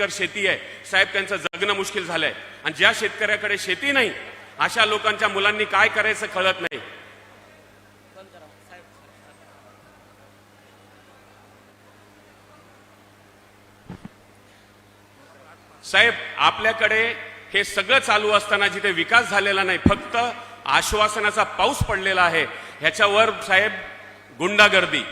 Acre शेती आहे. साहेब त्यांचं जगणं मुश्किल झालंय. आणि ज्या शेतकऱ्याकडे शेती नाही अशा लोकांच्या मुलांनी काय करायचं कळत नाही. साहेब आपल्याकडे हे सगळं चालू असताना जिथे विकास झालेला नाही फक्त आश्वासनाचा पाऊस पडलेला आहे. ह्याच्यावर साहेब गुंडागर्दी.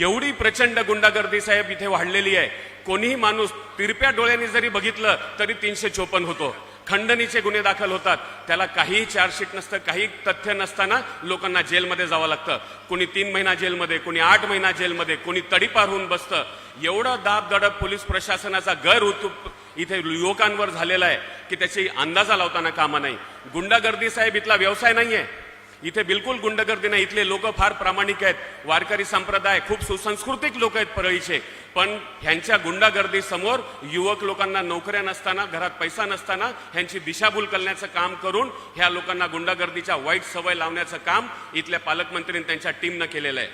एवढी प्रचंड गुंडागर्दी साहेब इथे वाढलेली आहे. कोणीही माणूस तिरप्या डोळ्यांनी जरी बघितलं तरी तीनशे चोपन्न होतो. खंडणीचे गुन्हे दाखल होतात. त्याला काहीही चार्जशीट नसतं काही तथ्य नसताना लोकांना जेलमध्ये जावं लागतं. कोणी तीन महिना जेलमध्ये कोणी आठ महिना जेलमध्ये कोणी तडीपार होऊन बसतं. एवढं दाब दडप पोलीस प्रशासनाचा गैर इथे युवकांवर झालेला आहे की त्याची अंदाजा लावताना कामा नाही. गुंडागर्दी साहेब इथला व्यवसाय नाहीये. इथे बिलकुल गुंडगर्दी नाही इथले लोक फार प्रामाणिक आहेत. वारकरी संप्रदाय खूप सुसंस्कृतिक लोक आहेत परळीचे. पण ह्यांच्या गुंडागर्दीसमोर युवक लोकांना नोकऱ्या नसताना घरात पैसा नसताना ह्यांची दिशाभूल करण्याचं काम करून ह्या लोकांना गुंडागर्दीच्या वाईट सवय लावण्याचं काम इथल्या पालकमंत्रीने त्यांच्या टीमनं केलेलं आहे.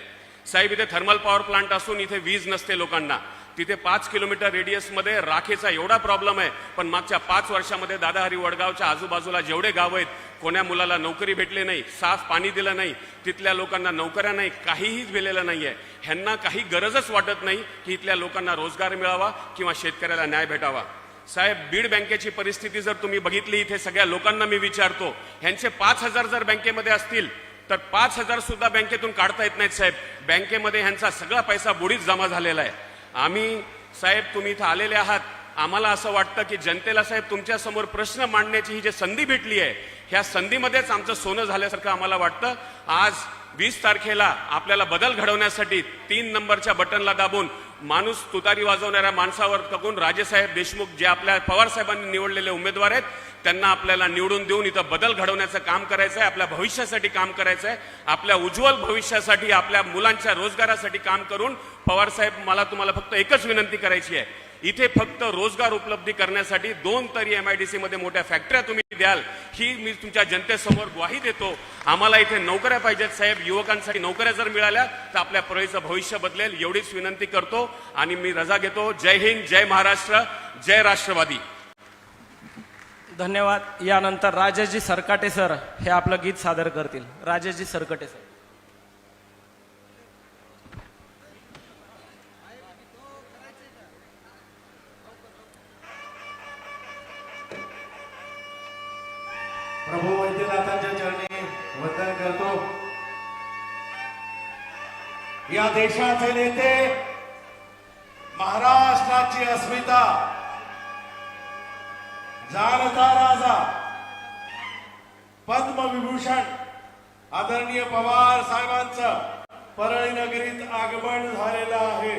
साहेब इथे थर्मल पॉवर प्लांट असून इथे वीज नसते लोकांना. तिथे पाच किलोमीटर रेडियसमध्ये राखेचा एवढा प्रॉब्लेम आहे. पण मागच्या पाच वर्षामध्ये दादाहरी वडगावच्या आजूबाजूला जेवढे गाव आहेत कोण्या मुलाला नोकरी भेटली नाही साफ पाणी दिलं नाही तिथल्या लोकांना नोकऱ्या नाही काहीही दिलेलं आहे ह्यांना काही गरजच वाटत नाही की इथल्या लोकांना रोजगार मिळावा किंवा शेतकऱ्याला न्याय भेटावा. साहेब बीड बँकेची परिस्थिती जर तुम्ही बघितली इथे सगळ्या लोकांना मी विचारतो ह्यांचे पाच हजार जर बँकेमध्ये असतील तर पाच हजार सुद्धा बँकेतून काढता येत नाहीत साहेब. बँकेमध्ये ह्यांचा सगळा पैसा बुडीत जमा झालेला आहे. आम्ही साहेब तुम्ही इथं आलेले आहात. आम्हाला असं वाटतं की जनतेला साहेब तुमच्यासमोर प्रश्न मांडण्याची ही जी संधी भेटली आहे ह्या संधीमध्येच आमचं सोनं झाल्यासारखं आम्हाला वाटतं. आज वीस तारखेला आपल्याला बदल घडवण्यासाठी तीन नंबरच्या बटनला दाबून माणूस तुतारी वाजवणाऱ्या माणसावर तकून राजेसाहेब देशमुख जे आपल्या पवार साहेबांनी निवडलेले उमेदवार आहेत त्यांना आपल्याला निवडून देऊन इथं बदल घडवण्याचं काम करायचं आहे आपल्या भविष्यासाठी काम करायचं आहे आपल्या उज्ज्वल भविष्यासाठी आपल्या मुलांच्या रोजगारासाठी काम करून पवार साहेब मला तुम्हाला फक्त एकच विनंती करायची आहे. इथे फक्त रोजगार उपलब्धी करण्यासाठी दोन तरी एम आय डी सीमध्ये मोठ्या फॅक्टऱ्या तुम्ही द्याल. ही मी तुमच्या जनतेसमोर ग्वाही देतो. आम्हाला इथे नोकऱ्या पाहिजेत साहेब. युवकांसाठी नोकऱ्या जर मिळाल्या तर आपल्या परळीचं भविष्य बदलेल. एवढीच विनंती करतो आणि मी रजा घेतो. जय हिंद जय महाराष्ट्र जय राष्ट्रवादी. धन्यवाद. यानंतर राजेशजी सरकाटे सर हे आपलं गीत सादर करतील. राजेशजी सरकटे सर. वंदन करतो. या देशाचे नेते महाराष्ट्राची अस्मिता जाणता राजा पद्मविभूषण आदरणीय पवार साहेबांचं परळी नगरीत आगमन झालेलं आहे.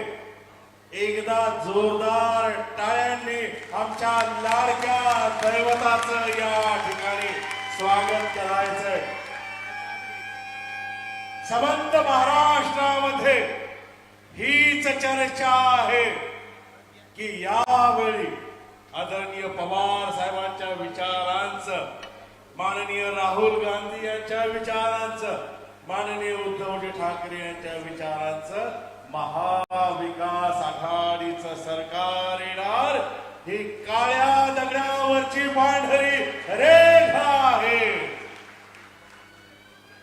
एकदा जोरदार टाळ्यांनी आमच्या लाडक्या दैवताचं या ठिकाणी स्वागत करायचंय. संबंध महाराष्ट्रामध्ये हीच चर्चा आहे की यावेळी आदरणीय पवार साहेबांच्या विचारांचं माननीय राहुल गांधी यांच्या विचारांचं माननीय उद्धवजी ठाकरे यांच्या विचारांचं महाविकास आघाडीचं सरकार येणार. ही काळ्या दगडावरची पांढरी रेखा आहे.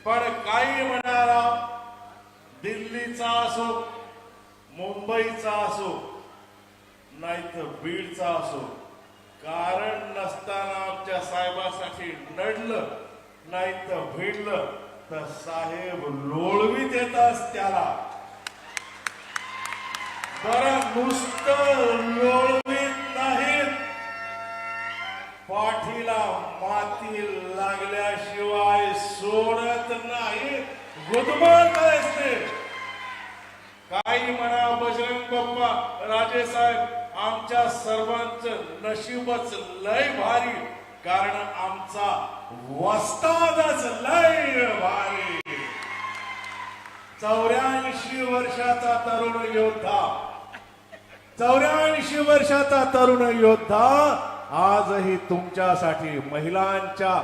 पण काही म्हणाला दिल्लीचा असो मुंबईचा असो नाही तर बीडचा असो. कारण नसताना आमच्या साहेबासाठी नडलं नाही तर भिडलं तर साहेब लोळवीत येतात त्याला. बरं नुसतं लोळ पाठीला माती लागल्याशिवाय सोडत नाही. गुदमत असते काही म्हणा बजरंग बाप्पा राजे साहेब आमच्या सर्वांचं नशीबच लय भारी. कारण आमचा वस्तादच लय भारी. चौऱ्याऐंशी वर्षाचा तरुण योद्धा. चौऱ्याऐंशी वर्षाचा तरुण योद्धा आजही तुमच्यासाठी महिलांच्या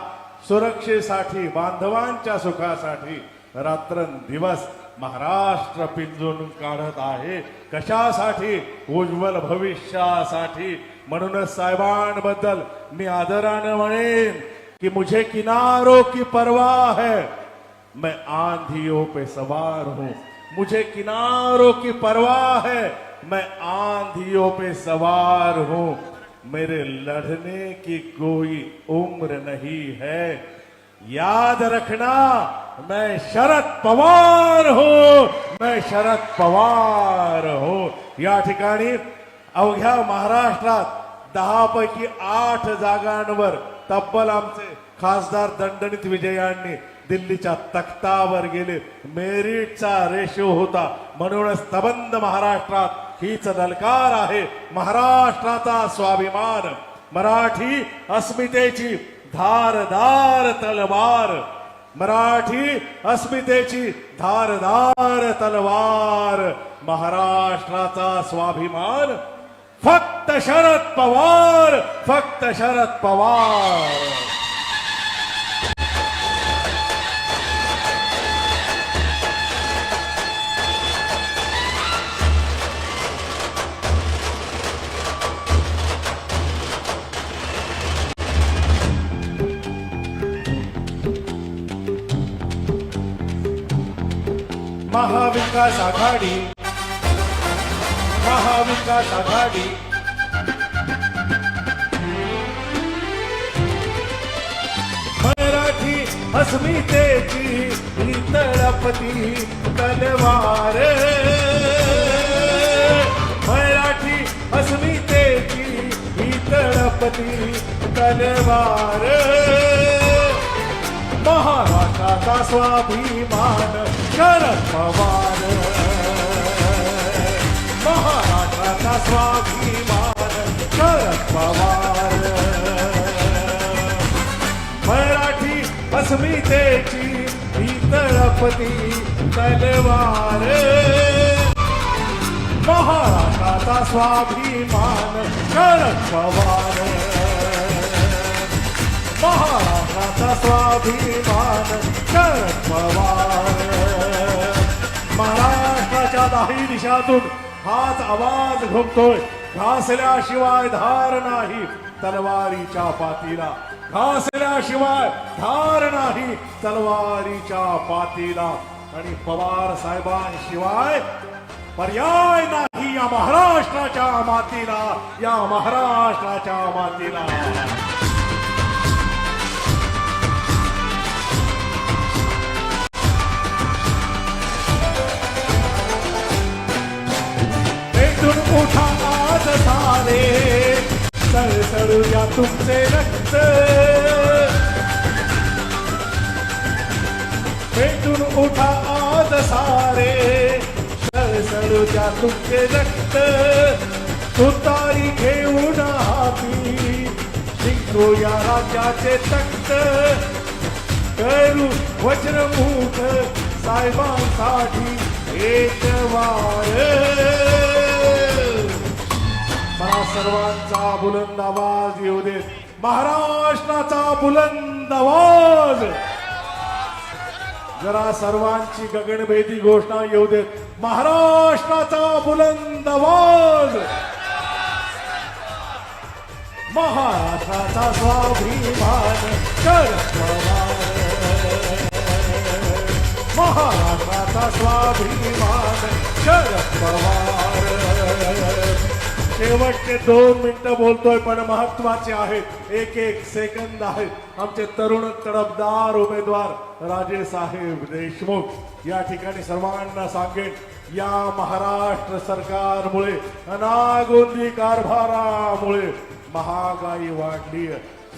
सुरक्षेसाठी बांधवांच्या सुखासाठी रात्रंदिवस महाराष्ट्र पिंजून काढत आहे. कशासाठी? उज्ज्वल भविष्यासाठी. म्हणूनच साहेबांबद्दल मी आदरानं म्हणेन की मुझे किनारो की परवाह है. मैं आंधियों पे सवार हूं. मुझे किनारों की परवाह है. मैं आंधियों पे सवार हूं. मेरे लड़ने की कोई उम्र नहीं है। याद रखना मैं शरद पवार हूं मैं शरद पवार हूं। या ठिकाणी अवघ्या महाराष्ट्रात दहा पैकी आठ जागांवर तब्बल आमचे खासदार दणदणीत विजयांनी दिल्लीच्या तख्तावर गेले. मेरिटचा रेशो होता. म्हणूनच सबंध महाराष्ट्रात हीच ललकार आहे महाराष्ट्राचा स्वाभिमान. मराठी अस्मितेची धारदार तलवार. मराठी अस्मितेची धारदार तलवार. महाराष्ट्राचा स्वाभिमान. फक्त शरद पवार फक्त शरद पवार. महाविकास आघाडी. महाविकास आघाडी. मराठी अस्मितेची ही तळपती तलवार. मराठी अस्मितेची ही तळपती तलवार. महाराष्ट्राचा स्वाभिमान शरद पवार. महाराष्ट्राचा स्वाभिमान शरद पवार. मराठी अस्मितेची ही तळपती तलवार. महाराष्ट्राचा स्वाभिमान शरद पवार. मनाचा स्वाभिमान शरद पवार. महाराष्ट्राच्या दाही दिशातून हाच आवाज घुमतोय. घासल्याशिवाय धार नाही. तलवारीच्या पातीला घासल्याशिवाय धार नाही. तलवारीच्या पातीला. आणि पवार साहेबांशिवाय पर्याय नाही या महाराष्ट्राच्या मातीला या महाराष्ट्राच्या मातीला. सारे सळसळूया तुमचे रक्त. भेटून उठा आज सारे. सळसळूया तुमचे रक्त. तुतारी घेऊन हाती. या राज्याचे तक्त करू वज्रभूत साहेबांसाठी एक वार. सर्वांचा बुलंद आवाज येऊ दे. महाराष्ट्राचा बुलंद आवाज. जरा सर्वांची गगनभेदी घोषणा येऊ देत महाराष्ट्राचा बुलंद आवाज. महाराष्ट्राचा स्वाभिमान. शरद महाराष्ट्राचा स्वाभिमान. शरद पवार शेवटचे दोन मिनिटं बोलतोय पण महत्त्वाचे आहेत. एक एक सेकंद आहेत. आमचे तरुण तडफदार उमेदवार राजे साहेब देशमुख. या ठिकाणी सर्वांना सांगेन या महाराष्ट्र सरकारमुळे अनागोंदी कारभारामुळे महागाई वाढली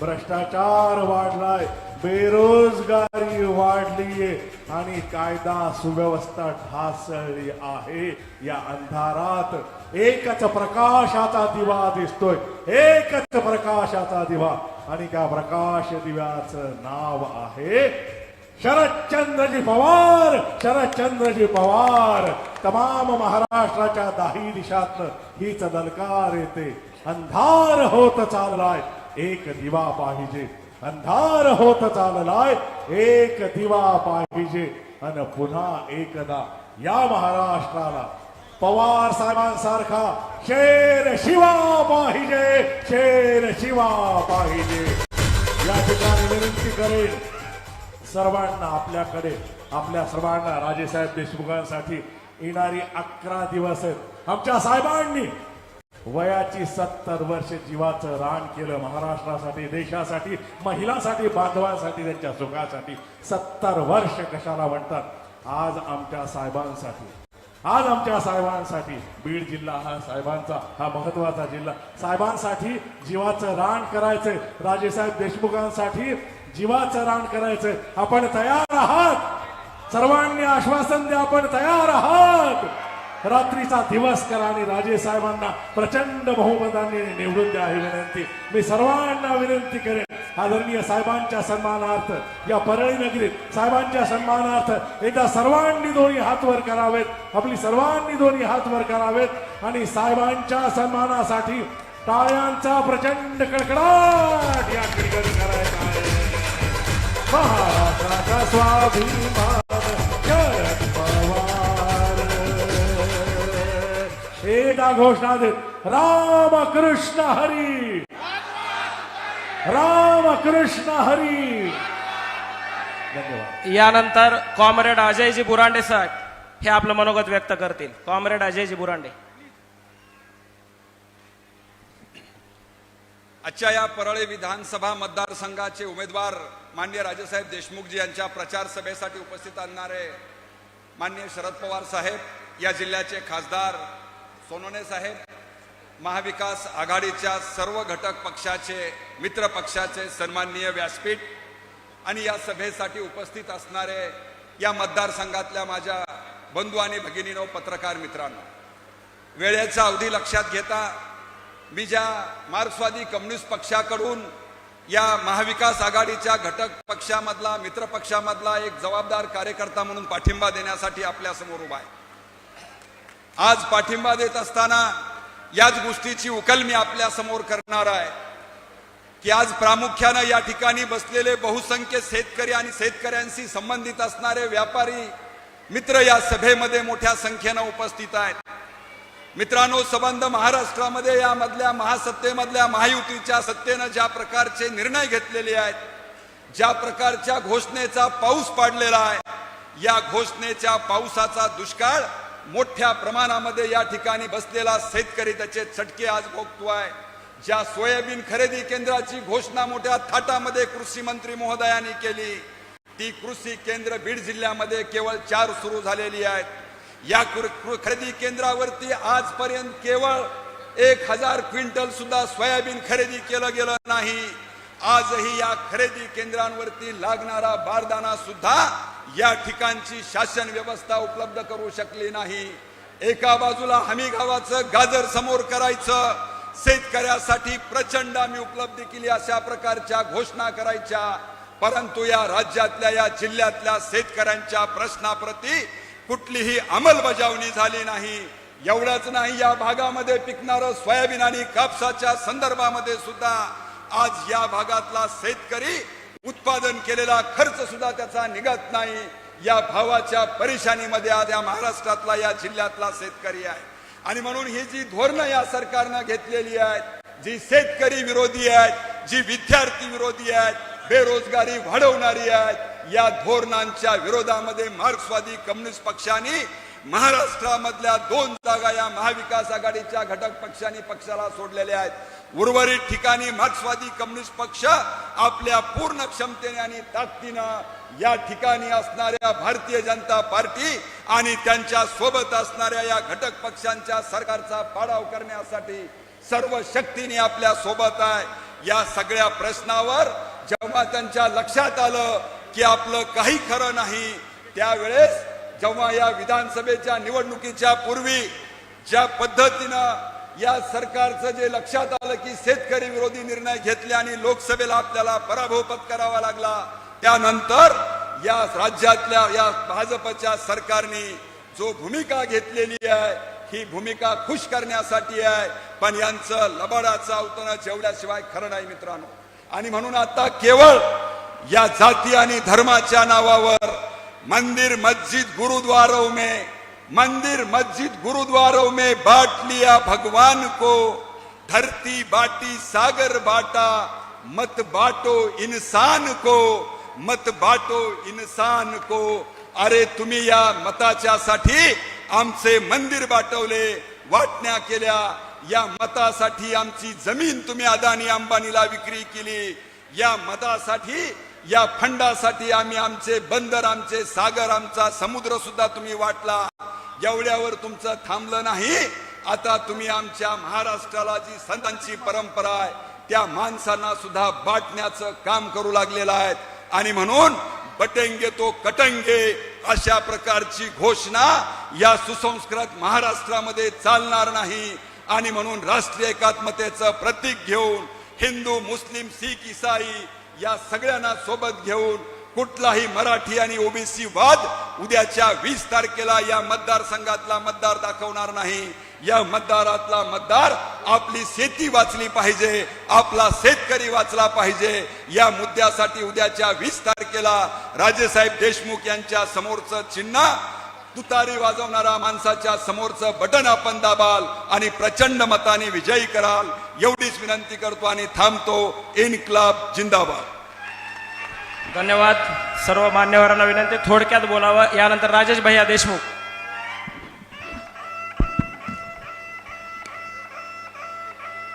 भ्रष्टाचार वाढलाय. बेरोजगारी वाढलीये आणि कायदा सुव्यवस्था ढासळली आहे. या अंधारात एकच प्रकाशाचा दिवा दिसतोय. एकच प्रकाशाचा दिवा. आणि त्या प्रकाश दिव्याचं नाव आहे शरदचंद्रजी पवार. शरदचंद्रजी पवार तमाम महाराष्ट्राच्या दाही दिशातनं हीच दलकार येते. अंधार होत चाललाय. एक दिवा पाहिजे. अंधार होत चाललाय. एक दिवा पाहिजे आणि पुन्हा एकदा या महाराष्ट्राला. पवार साहेबांसारखा शेर शिवा पाहिजे शेर शिवा पाहिजे. या ठिकाणी विनंती करेल सर्वांना आपल्याकडे आपल्या सर्वांना राजेसाहेब देशमुखांसाठी येणारी अकरा दिवस आहेत. आमच्या साहेबांनी वयाची सत्तर वर्ष जीवाचं रान केलं महाराष्ट्रासाठी देशासाठी महिलांसाठी बांधवांसाठी त्यांच्या सुखासाठी. सत्तर वर्ष कशाला म्हणतात? आज आमच्या साहेबांसाठी. आज आमच्या साहेबांसाठी. बीड जिल्हा हा साहेबांचा हा महत्त्वाचा जिल्हा. साहेबांसाठी जीवाचं रान करायचंय. राजेसाहेब देशमुखांसाठी जीवाचं रान करायचंय. आपण तयार आहात. सर्वांनी आश्वासन द्या आपण तयार आहात. रात्रीचा दिवस करा आणि राजे साहेबांना प्रचंड बहुमताने निवडून द्या ही विनंती. मी सर्वांना विनंती करेन. आदरणीय साहेबांच्या सन्मानार्थ या परळी नगरीत साहेबांच्या सन्मानार्थ एकदा सर्वांनी दोन्ही हात वर करावेत. आपली सर्वांनी दोन्ही हात वर करावेत. आणि साहेबांच्या सन्मानासाठी टाळ्यांचा प्रचंड कडकडाट या ठिकाणी करायचा आहे. महाराष्ट्राचा स्वाभिमान. एकदा घोषणा देत रामकृष्ण हरी. रामकृष्ण हरी. धन्यवाद. यानंतर कॉम्रेड अजयजी बुरांडे साहेब हे आपलं मनोगत व्यक्त करतील. कॉम्रेड अजयजी बुरांडे. आजच्या या परळी विधानसभा मतदारसंघाचे उमेदवार मान्य राजेसाहेब देशमुखजी यांच्या प्रचार सभेसाठी उपस्थित असणारे मान्य शरद पवार साहेब या जिल्ह्याचे खासदार सोनोने साहेब महाविकास आघाडीच्या सर्व घटक पक्षाचे मित्र पक्षाचे सन्माननीय व्यासपीठ आणि या सभेसाठी उपस्थित असणारे या मतदारसंघातल्या माझ्या बंधू आणि भगिनीनो पत्रकार मित्रांनो वेळेचा अवधी लक्षात घेता मी ज्या मार्क्सवादी कम्युनिस्ट पक्षाकडून या महाविकास आघाडीच्या घटक पक्षामधला मित्रपक्षामधला एक जबाबदार कार्यकर्ता म्हणून पाठिंबा देण्यासाठी आपल्यासमोर उभा आहे. आज पाठिंबा देत असताना याच गोष्टीची उकल मी आपल्यासमोर करणार आहे. की आज प्रामुख्यानं या ठिकाणी बसलेले बहुसंख्य शेतकरी आणि शेतकऱ्यांशी संबंधित असणारे व्यापारी मित्र या सभेमध्ये मोठ्या संख्येनं उपस्थित आहेत. मित्रांनो संबंध महाराष्ट्रामध्ये यामधल्या महासत्तेमधल्या महायुतीच्या सत्तेनं ज्या प्रकारचे निर्णय घेतलेले आहेत ज्या प्रकारच्या घोषणेचा पाऊस पाडलेला आहे या घोषणेच्या पावसाचा दुष्काळ मोठ्या प्रमाणामध्ये या ठिकाणी बसलेला शेतकरी त्याचे चटके आज भोगतोय. ज्या सोयाबीन खरेदी केंद्राची घोषणा मोठ्या थाटामध्ये कृषी मंत्री महोदयांनी केली ती कृषी केंद्र बीड जिल्ह्यामध्ये केवळ चार सुरू झालेली आहेत. या कृ- कृ- खरेदी केंद्रावरती आजपर्यंत केवळ एक हजार क्विंटल सुद्धा सोयाबीन खरेदी केलं गेलं नाही. आजही या खरेदी केंद्रांवरती लागणारा बारदाना सुद्धा या ठिकाणची शासन व्यवस्था उपलब्ध करू शकली नाही. एका बाजूला हमी गावाचं गाजर समोर करायचं शेतकऱ्यासाठी प्रचंड आम्ही उपलब्धी केली अशा प्रकारच्या घोषणा करायच्या. परंतु या राज्यातल्या या जिल्ह्यातल्या शेतकऱ्यांच्या प्रश्नाप्रती कुठलीही अंमलबजावणी झाली नाही. एवढंच नाही या भागामध्ये पिकणारं सोयाबीन आणि कापसाच्या संदर्भामध्ये सुद्धा आज या भागातला शेतकरी उत्पादन केलेला खर्च सुद्धा त्याचा निघत नाही. या भावाच्या परेशानीमध्ये आज या महाराष्ट्रातला या जिल्ह्यातला शेतकरी आहे. आणि म्हणून ही जी धोरणं या सरकारनं घेतलेली आहेत जी शेतकरी विरोधी आहेत जी विद्यार्थी विरोधी आहेत बेरोजगारी वाढवणारी आहेत या धोरणांच्या विरोधामध्ये मार्क्सवादी कम्युनिस्ट पक्षाने महाराष्ट्रामधल्या दोन जागा या महाविकास आघाडीच्या घटक पक्षांनी पक्षाला सोडलेल्या आहेत. उर्वरित ठिकाणी मार्क्सवादी कम्युनिस्ट पक्ष आपल्या पूर्ण क्षमतेने आणि ताकदीनं या ठिकाणी असणाऱ्या भारतीय जनता पार्टी आणि त्यांच्यासोबत असणाऱ्या या घटक पक्षांच्या सरकारचा पाडाव करण्यासाठी सर्व शक्तीने आपल्यासोबत आहे. या सगळ्या प्रश्नावर जेव्हा त्यांच्या लक्षात आलं की आपलं काही खरं नाही त्यावेळेस जेव्हा या विधानसभेच्या निवडणुकीच्या पूर्वी ज्या पद्धतीनं या सरकारचं जे लक्षात आलं की शेतकरी विरोधी निर्णय घेतले आणि लोकसभेला आपल्याला पराभव पत्करावा लागला त्यानंतर या राज्यातल्या या भाजपच्या सरकारने जो भूमिका घेतलेली आहे ही भूमिका खुश करण्यासाठी आहे. पण यांचं लबाडाचं अवतरण जेवढ्याशिवाय खरं नाही मित्रांनो. आणि म्हणून आता केवळ या जाती आणि धर्माच्या नावावर मंदिर मस्जिद गुरुद्वारों में मंदिर मस्जिद गुरुद्वारों में बांट लिया भगवान को। धरती बाटी सागर बाटा मत बाटो इंसान को मत बाटो इंसान को। अरे तुम्ही या मताच्या साठी आमचे मंदिर बाटवले वाटण्या केल्या। या मतासाठी आमची जमीन तुम्ही अदानी अंबानीला विक्री केली। या मतासाठी या फंडासाठी आम्ही आमचे बंदर आमचे सागर आमचा समुद्र सुद्धा तुम्ही वाटला. एवढ्यावर तुमचं थांबलं नाही. आता तुम्ही आमच्या महाराष्ट्राला जी संतांची परंपरा आहे त्या माणसांना सुद्धा बाटण्याचं काम करू लागलेलं आहे. आणि म्हणून बटेंगे तो कटंगे अशा प्रकारची घोषणा या सुसंस्कृत महाराष्ट्रामध्ये चालणार नाही. आणि म्हणून राष्ट्रीय एकात्मतेचं प्रतीक घेऊन हिंदू मुस्लिम शीख इसाई या सगळ्यांना सोबत घेऊन कुठलाही मराठी आणि ओबीसी वाद उद्याच्या वीस तारखेला या मतदारसंघातला मतदार दाखवणार नाही. या मतदारातला मतदार आपली शेती वाचली पाहिजे आपला शेतकरी वाचला पाहिजे. या मुद्द्यासाठी उद्याच्या वीस तारखेला राजेसाहेब देशमुख यांच्या समोरचं चिन्ह तुतारी वाजवणारा माणसाच्या समोरचं बटन आपण दाबाल आणि प्रचंड मताने विजयी कराल एवढीच विनंती करतो आणि थांबतो इन्क्लाब जिंदाबाद. धन्यवाद. सर्व मान्यवरांना विनंती थोडक्यात बोलावं यानंतर राजेश भैया देशमुख.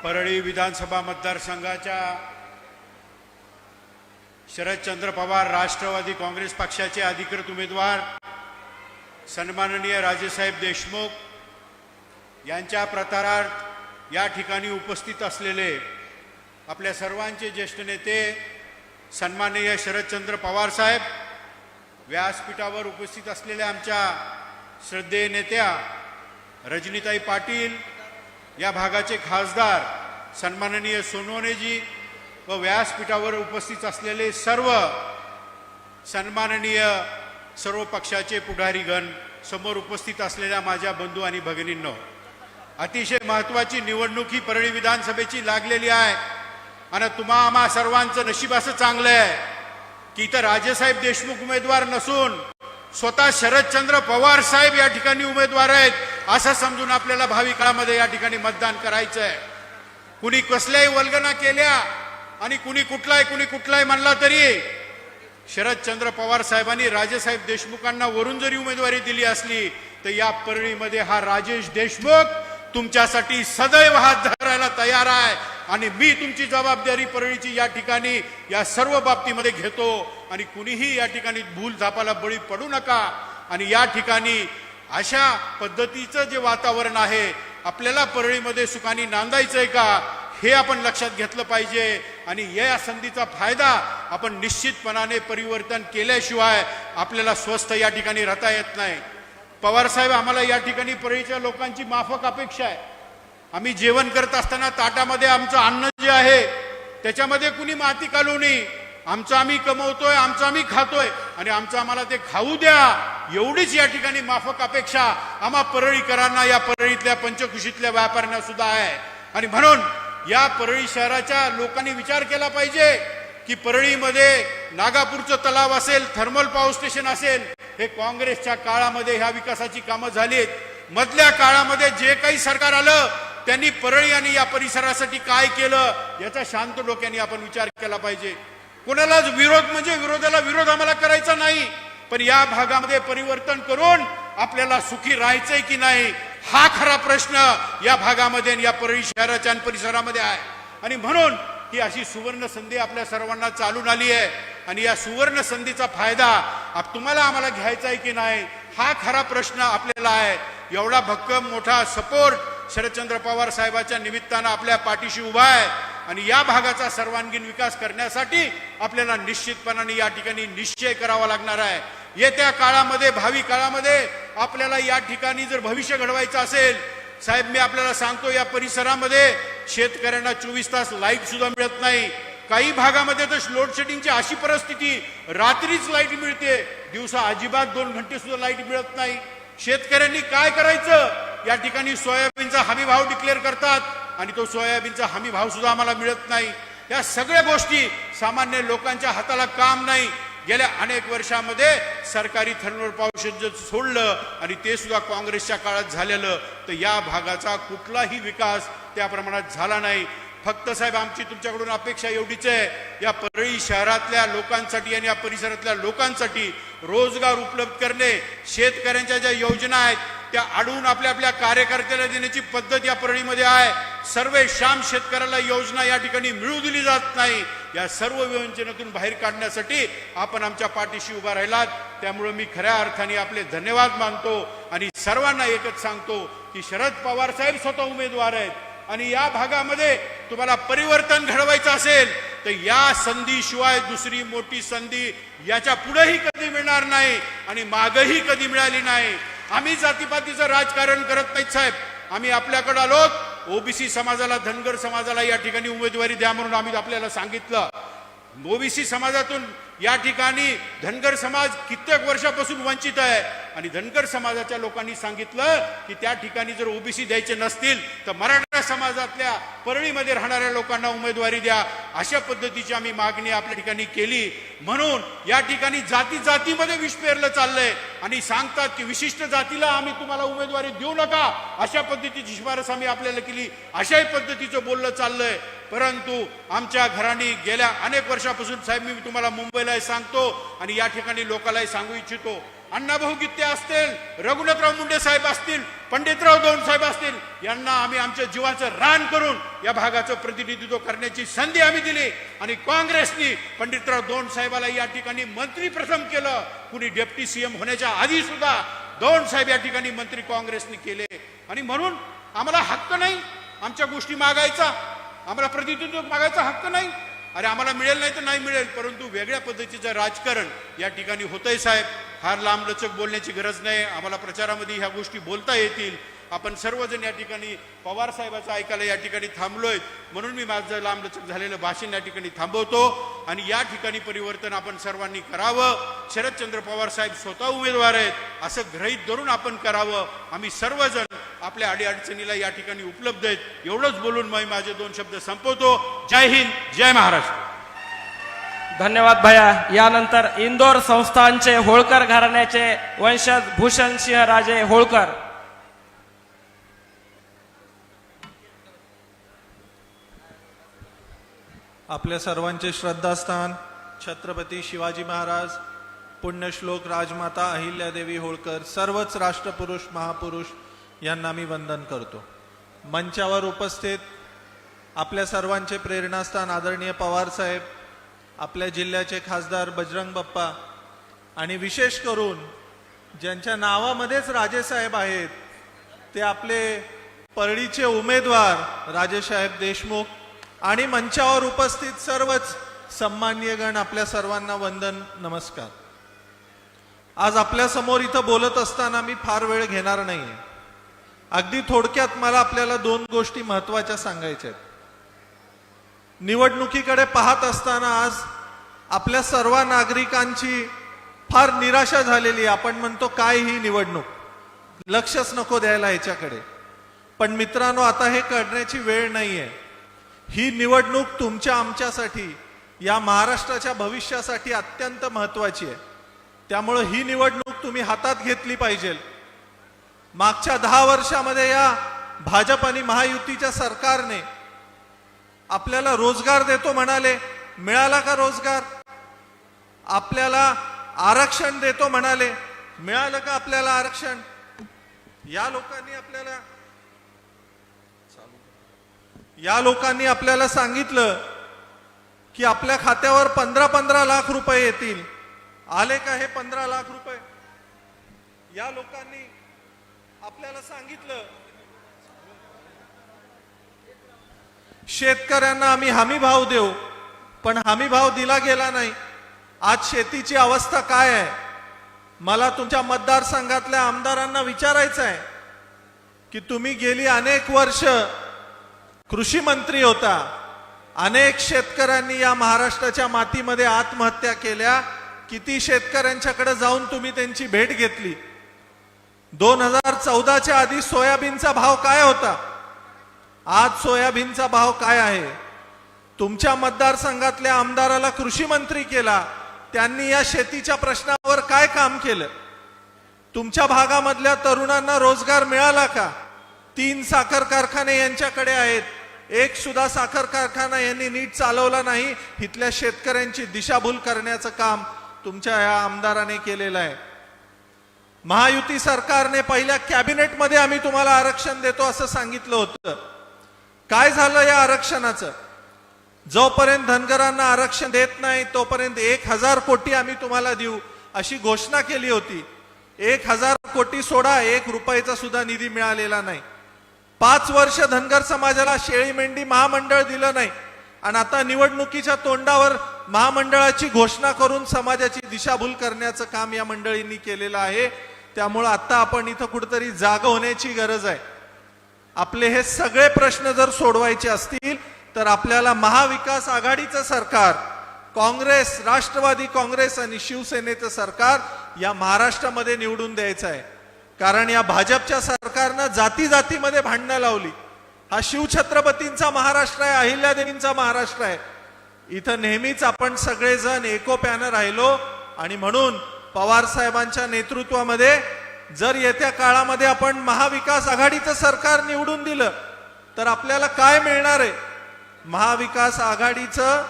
परळी विधानसभा मतदारसंघाच्या शरदचंद्र पवार राष्ट्रवादी काँग्रेस पक्षाचे अधिकृत उमेदवार सन्माननीय राजेसाहेब देशमुख यांच्या प्रतारार्थ या ठिकाणी उपस्थित असलेले आपल्या सर्वांचे ज्येष्ठ नेते सन्माननीय शरदचंद्र पवार साहेब व्यासपीठावर उपस्थित असलेल्या आमच्या श्रद्धेय नेत्या रजनीताई पाटील या भागाचे खासदार सन्माननीय सोनवणेजी व व्यासपीठावर उपस्थित असलेले सर्व सन्माननीय सर्व पक्षाचे पुढारीगण समोर उपस्थित असलेल्या माझ्या बंधू आणि भगिनींनो अतिशय महत्वाची निवडणूक ही परळी विधानसभेची लागलेली आहे. आणि तुम्हा आम्हा सर्वांचं नशीब असं चांगलं आहे की इथं राजेसाहेब देशमुख उमेदवार नसून स्वतः शरदचंद्र पवार साहेब या ठिकाणी उमेदवार आहेत असं समजून आपल्याला भावी काळामध्ये या ठिकाणी मतदान करायचं आहे कुणी कसल्याही वल्गना केल्या आणि कुणी कुठलाही कुणी कुठलाही म्हणला तरी शरदचंद्र पवार साहेबांनी राजेसाहेब देशमुखांना वरून जरी उमेदवारी दिली असली तर या परळीमध्ये हा राजेश देशमुख तुमच्यासाठी सदैव हात धरायला तयार आहे. आणि मी तुमची जबाबदारी परळीची या ठिकाणी या सर्व बाबतीमध्ये घेतो. आणि कुणीही या ठिकाणी भूल झापाला बळी पडू नका. आणि या ठिकाणी अशा पद्धतीचं जे वातावरण आहे आपल्याला परळीमध्ये सुखाने नांदायचं आहे का हे आपण लक्षात घेतलं पाहिजे. आणि या संधीचा फायदा आपण निश्चितपणाने परिवर्तन केल्याशिवाय आपल्याला स्वस्थ या ठिकाणी राहता येत नाही. पवारसाहेब आम्हाला या ठिकाणी परळीच्या लोकांची माफक अपेक्षा आहे. आम्ही जेवण करत असताना ताटामध्ये आमचं अन्न जे आहे त्याच्यामध्ये कुणी माती काढू नये. आमचं आम्ही कमवतोय आमचं आम्ही खातोय आणि आमचं आम्हाला ते खाऊ द्या. एवढीच या ठिकाणी माफक अपेक्षा आम्हा परळीकरांना या परळीतल्या पंचकुशीतल्या व्यापाऱ्यांना सुद्धा आहे. आणि म्हणून या परळी शहराच्या लोकांनी विचार केला पाहिजे की परळीमध्ये नागापूरचं तलाव असेल थर्मल पॉवर स्टेशन असेल हे काँग्रेसच्या काळामध्ये ह्या विकासाची कामं झालीत. मधल्या काळामध्ये जे काही सरकार आलं त्यांनी परळी आणि या परिसरासाठी काय केलं याचा शांत डोक्याने आपण विचार केला पाहिजे. कोणालाच विरोध म्हणजे विरोधाला विरोध आम्हाला करायचा नाही पण या भागामध्ये परिवर्तन करून आपल्याला सुखी राहायचंय की नाही हा खरा प्रश्न या भागामध्ये या परळी शहराच्या आणि परिसरामध्ये आहे. आणि म्हणून ही अशी सुवर्ण संधी आपल्या सर्वांना चालून आली आहे. आणि या सुवर्ण संधीचा फायदा आप- तुम्हाला आम्हाला घ्यायचा आहे की नाही हा खरा प्रश्न आपल्याला आहे. एवढा भक्कम मोठा सपोर्ट शरदचंद्र पवार साहेबाच्या निमित्तानं आपल्या पाठीशी उभा आहे. आणि या भागाचा सर्वांगीण विकास करण्यासाठी आपल्याला निश्चितपणाने या ठिकाणी निश्चय करावा लागणार आहे. येत्या काळामध्ये भावी काळामध्ये आपल्याला या ठिकाणी जर भविष्य घडवायचं असेल साहेब मी आपल्याला सांगतो या परिसरामध्ये शेतकऱ्यांना चोवीस तास लाइट सुद्धा मिळत नाही. काही भागामध्ये तर लोड शेडिंगची अशी परिस्थिती रात्रीच लाइट मिळते. दिवसा अजिबात दोन घंटे सुद्धा लाइट मिळत नाही. शेतकऱ्यांनी काय करायचं? या ठिकाणी सोयाबीनचा हमी भाव डिक्लेअर करतात. आणि तो सोयाबीनचा हमी भाव सुद्धा आम्हाला मिळत नाही. या सगळ्या गोष्टी सामान्य लोकांच्या हाताला काम नाही. गेल्या अनेक वर्षामध्ये सरकारी थर्मल पॉवर सोडलं आणि ते सुद्धा काँग्रेसच्या काळात झालेलं. तर या भागाचा कुठलाही विकास त्या प्रमाणात झाला नाही. फक्त साहेब आमची तुमच्याकडून अपेक्षा एवढीच आहे या परळी शहरातल्या लोकांसाठी आणि या परिसरातल्या लोकांसाठी रोजगार उपलब्ध करणे शेतकऱ्यांच्या ज्या योजना आहेत त्या अडवून आपल्या आपल्या कार्यकर्त्याला देण्याची पद्धत या परळीमध्ये आहे. सर्व शाम शेतकऱ्याला योजना या ठिकाणी मिळू दिली जात नाही. या सर्व योजनेतून बाहेर काढण्यासाठी आपण आमच्या पाठीशी उभा राहिलात. त्यामुळे मी खऱ्या अर्थाने आपले धन्यवाद मानतो आणि सर्वांना एकच सांगतो की शरद पवार साहेब स्वतः उमेदवार आहेत. आणि या भागामध्ये तुम्हाला परिवर्तन घडवायचं असेल तर या संधीशिवाय दुसरी मोठी संधी याच्या पुढेही कधी मिळणार नाही आणि मागही कधी मिळाली नाही. आम्ही जातीपातीचं राजकारण करत नाहीत साहेब. आम्ही आपल्याकडे आलोत ओबीसी समाजाला धनगर समाजाला या ठिकाणी उमेदवारी द्या म्हणून आम्ही आपल्याला सांगितलं. ओबीसी समाजातून या ठिकाणी धनगर समाज कित्येक वर्षापासून वंचित आहे. आणि धनगर समाजाच्या लोकांनी सांगितलं की त्या ठिकाणी जर ओबीसी द्यायचे नसतील तर मराठा समाजातल्या परळीमध्ये राहणाऱ्या लोकांना उमेदवारी द्या. अशा पद्धतीची आम्ही मागणी आपल्या ठिकाणी केली. म्हणून या ठिकाणी जाती जातीमध्ये विष पेरलं चाललंय आणि सांगतात की विशिष्ट जातीला आम्ही तुम्हाला उमेदवारी देऊ नका. अशा पद्धतीची शिफारस आम्ही आपल्याला केली. अशाही पद्धतीचं बोललं चाललंय. परंतु आमच्या घराणी गेल्या अनेक वर्षापासून साहेब मी तुम्हाला मुंबईलाही सांगतो आणि या ठिकाणी लोकांनाही सांगू इच्छितो. अण्णाभाऊ गित्ते असतील रघुनाथराव मुंडे साहेब असतील पंडितराव दोन साहेब असतील यांना आम्ही आमच्या जीवाचं रान करून या भागाचं प्रतिनिधित्व करण्याची संधी आम्ही दिली. आणि काँग्रेसनी पंडितराव दोन साहेबाला या ठिकाणी मंत्री प्रथम केलं. कुणी डेप्टी सीएम होण्याच्या आधी सुद्धा दोन साहेब या ठिकाणी मंत्री काँग्रेसने केले. आणि म्हणून आम्हाला हक्क नाही आमच्या गोष्टी मागायचा. आम्हाला प्रतिनिधित्व मागायचा हक्क नाही. अरे आम्हाला मिळेल नाही तर नाही मिळेल परंतु वेगळ्या पद्धतीचं राजकारण या ठिकाणी होतंय साहेब. फार लांबलचक बोलण्याची गरज नाही. आम्हाला प्रचारामध्ये ह्या गोष्टी बोलता येतील. आपण सर्वजण या ठिकाणी पवार साहेबाचं ऐकायला या ठिकाणी थांबलोय. म्हणून मी माझं लांबलचक झालेलं भाषण या ठिकाणी थांबवतो. आणि या ठिकाणी परिवर्तन आपण सर्वांनी करावं. शरदचंद्र पवार साहेब स्वतः उमेदवार आहेत. असं गृहीत धरून आपण करावं. आम्ही सर्वजण आपल्या अडीअडचणीला या ठिकाणी उपलब्ध आहेत. एवढंच बोलून मी माझे दोन शब्द संपवतो. जय हिंद जय महाराष्ट्र. धन्यवाद भैया. यानंतर इंदोर संस्थानचे होळकर घराण्याचे वंशज भूषण सिंह राजे होळकर. आपल्या सर्वांचे श्रद्धास्थान छत्रपती शिवाजी महाराज पुण्यश्लोक राजमाता अहिल्यादेवी होळकर सर्वच राष्ट्रपुरुष महापुरुष यांना मी वंदन करतो. मंचावर उपस्थित आपल्या सर्वांचे प्रेरणास्थान आदरणीय पवार साहेब आपल्या जिल्ह्याचे खासदार बजरंग बाप्पा आणि विशेष करून ज्यांच्या नावामध्येच राजेसाहेब आहेत ते आपले परळीचे उमेदवार राजेसाहेब देशमुख आणि मंचावर उपस्थित सर्वच सन्मान्यगण आपल्या सर्वांना वंदन नमस्कार. आज आपल्यासमोर इथं बोलत असताना मी फार वेळ घेणार नाहीये. अगदी थोडक्यात मला आपल्याला दोन गोष्टी महत्त्वाच्या सांगायच्या आहेत. निवडणुकीकडे पाहत असताना आज आपल्या सर्व नागरिकांची फार निराशा झालेली आहे. आपण म्हणतो काय ही निवडणूक? लक्षच नको द्यायला ह्याच्याकडे. पण मित्रांनो आता हे करण्याची वेळ नाही आहे ही निवडणूक तुमच्या आमच्यासाठी या महाराष्ट्राच्या भविष्यासाठी अत्यंत महत्वाची आहे. त्यामुळं ही निवडणूक तुम्ही हातात घेतली पाहिजे. मागच्या दहा वर्षामध्ये या भाजप आणि महायुतीच्या सरकारने आपल्याला रोजगार देतो म्हणाले. मिळाला का रोजगार? आपल्याला आरक्षण देतो म्हणाले. मिळालं का आपल्याला आरक्षण? या लोकांनी आपल्याला या लोकांनी आपल्याला सांगितलं की आपल्या खात्यावर पंधरा पंधरा लाख रुपये येतील. आले का हे पंधरा लाख रुपये? या लोकांनी आपल्याला सांगितलं शेतकऱ्यांना आम्ही हमी भाव देऊ पण हमी भाव दिला गेला नाही. आज शेतीची अवस्था काय आहे? मला तुमच्या मतदारसंघातल्या आमदारांना विचारायचं आहे की तुम्ही गेली अनेक वर्ष कृषी मंत्री होता. अनेक शेतकऱ्यांनी या महाराष्ट्राच्या मातीमध्ये आत्महत्या केल्या. किती शेतकऱ्यांच्याकडे जाऊन तुम्ही त्यांची भेट घेतली? दोन हजार चौदाच्या आधी सोयाबीनचा भाव काय होता? आज सोयाबीनचा भाव काय आहे? तुमच्या मतदारसंघातल्या आमदाराला कृषी मंत्री केला. त्यांनी या शेतीच्या प्रश्नावर काय काम केलं? तुमच्या भागामधल्या तरुणांना रोजगार मिळाला का? तीन साखर कारखाने यांच्याकडे आहेत. एक सुद्धा साखर कारखाना यांनी नीट चालवला नाही. इथल्या शेतकऱ्यांची दिशाभूल करण्याचं काम तुमच्या या आमदाराने केलेलं आहे. महायुती सरकारने पहिल्या कॅबिनेटमध्ये आम्ही तुम्हाला आरक्षण देतो असं सांगितलं होतं. काय झालं या आरक्षणाचं? जोपर्यंत धनगरांना आरक्षण देत नाही तोपर्यंत एक हजार कोटी आम्ही तुम्हाला देऊ अशी घोषणा केली होती. एक हजार कोटी सोडा एक रुपयाचा सुद्धा निधी मिळालेला नाही. पाच वर्ष धनगर समाजाला शेळी मेंढी महामंडळ दिलं नाही. आणि आता निवडणुकीच्या तोंडावर महामंडळाची घोषणा करून समाजाची दिशाभूल करण्याचं काम या मंडळींनी केलेलं आहे. त्यामुळं आता आपण इथं कुठंतरी जाग होण्याची गरज आहे. आपले हे सगळे प्रश्न जर सोडवायचे असतील तर आपल्याला महाविकास आघाडीचं सरकार काँग्रेस राष्ट्रवादी काँग्रेस आणि शिवसेनेचं सरकार या महाराष्ट्रामध्ये निवडून द्यायचं आहे. कारण या भाजपच्या सरकारनं जाती जातीमध्ये भांडणं लावली. हा शिवछत्रपतींचा महाराष्ट्र आहे अहिल्यादेवींचा महाराष्ट्र आहे. इथं नेहमीच आपण सगळेजण एकोप्यानं राहिलो आणि म्हणून पवार साहेबांच्या नेतृत्वामध्ये जर येत्या काळामध्ये आपण महाविकास आघाडीचं सरकार निवडून दिलं तर आपल्याला काय मिळणार आहे? महाविकास आघाडीचं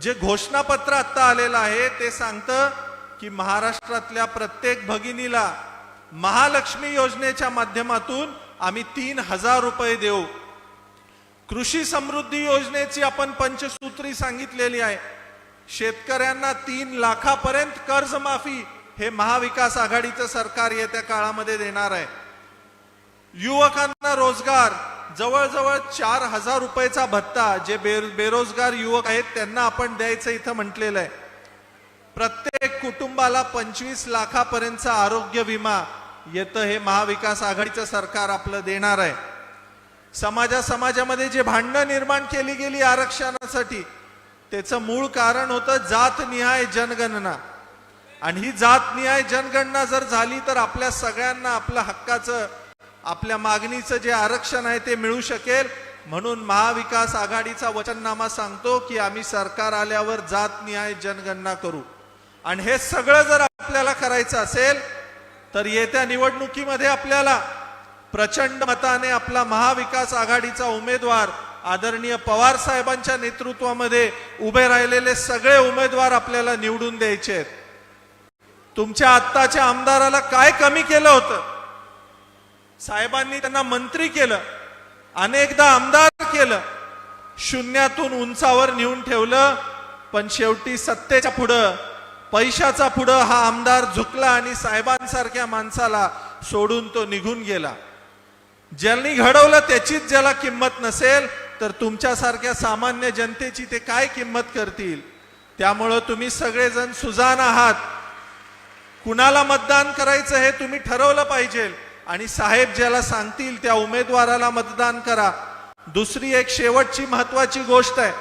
जे घोषणापत्र आत्ता आलेलं आहे ते सांगतं की महाराष्ट्रातल्या प्रत्येक भगिनीला महालक्ष्मी योजनेच्या माध्यमातून आम्ही तीन हजार रुपये देऊ. कृषी समृद्धी योजनेची आपण पंचसूत्री सांगितलेली आहे. शेतकऱ्यांना तीन लाखापर्यंत कर्जमाफी हे महाविकास आघाडीचं सरकार येत्या काळामध्ये देणार आहे. युवकांना रोजगार जवळजवळ चार हजार रुपयेचा भत्ता जे बे बेरोजगार युवक आहेत त्यांना आपण द्यायचं इथं म्हटलेलं आहे. प्रत्येक कुटुंबाला पंचवीस लाखापर्यंतचा आरोग्य विमा येतं हे महाविकास आघाडीचं सरकार आपलं देणार आहे. समाजा समाजामध्ये जे भांडणं निर्माण केली गेली आरक्षणासाठी त्याचं मूळ कारण होतं जातनिहाय जनगणना. आणि ही जातनिहाय जनगणना जर झाली तर आपल्या सगळ्यांना आपल्या हक्काचं आपल्या मागणीचं जे आरक्षण आहे ते मिळू शकेल. म्हणून महाविकास आघाडीचा वचननामा सांगतो की आम्ही सरकार आल्यावर जातनिहाय जनगणना करू. आणि हे सगळं जर आपल्याला करायचं असेल तर येत्या निवडणुकीमध्ये आपल्याला प्रचंड मताने आपला महाविकास आघाडीचा उमेदवार आदरणीय पवार साहेबांच्या नेतृत्वामध्ये उभे राहिलेले सगळे उमेदवार आपल्याला निवडून द्यायचे आहेत. तुमच्या आत्ताच्या आमदाराला काय कमी केलं होतं? साहेबांनी त्यांना मंत्री केलं अनेकदा आमदार केलं शून्यातून उंचावर नेऊन ठेवलं पण शेवटी सत्तेच्या पुढं पैशाचा पुढं हा आमदार झुकला आणि साहेबांसारख्या माणसाला सोडून तो निघून गेला. ज्यांनी घडवलं त्याचीच ज्याला किंमत नसेल तर तुमच्यासारख्या सामान्य जनतेची ते काय किंमत करतील? त्यामुळं तुम्ही सगळेजण सुजान आहात. कुणाला मतदान करायचं हे तुम्ही ठरवलं पाहिजे. आणि साहेब ज्याला सांगतील त्या उमेदवाराला मतदान करा. दुसरी एक शेवटची महत्वाची गोष्ट आहे.